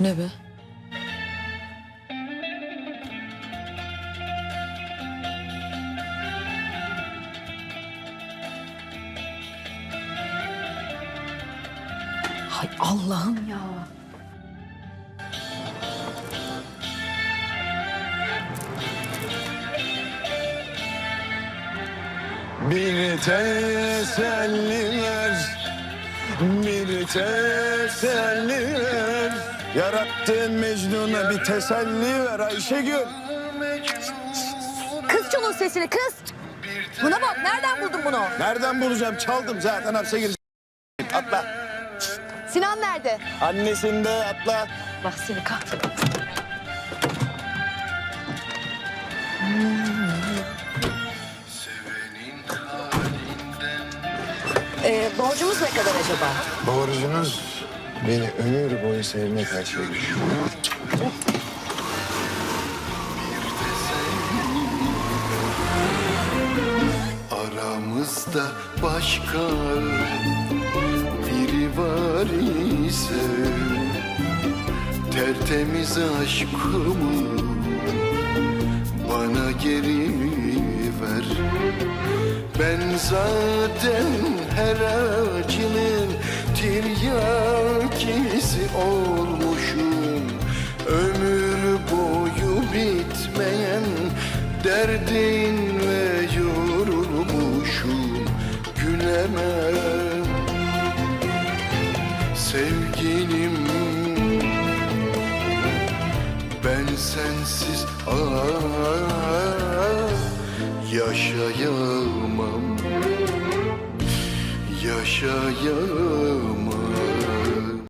Ne be? Hay Allah'ım ya. Bir teselli ver, bir teselli ver. Yarattığın Mecnun'a bir teselli ver Ayşegül. Kız şunun sesini kız. Buna bak nereden buldun bunu? Nereden bulacağım? Çaldım zaten hapse gireceğim. Atla. Sinan nerede? Annesinde atla. Bak seni kahretsin. Ee, borcumuz ne kadar acaba? Borcunuz beni ömür boyu sevmek Ayşegül. Aramızda başka biri var ise Tertemiz aşkımı bana geri ver Ben zaten her acının tiryakisi olmuşum. Ömür boyu bitmeyen derdinle yorulmuşum. Gülemem sevgilim Ben sensiz ah, yaşayamam. Yaşayamam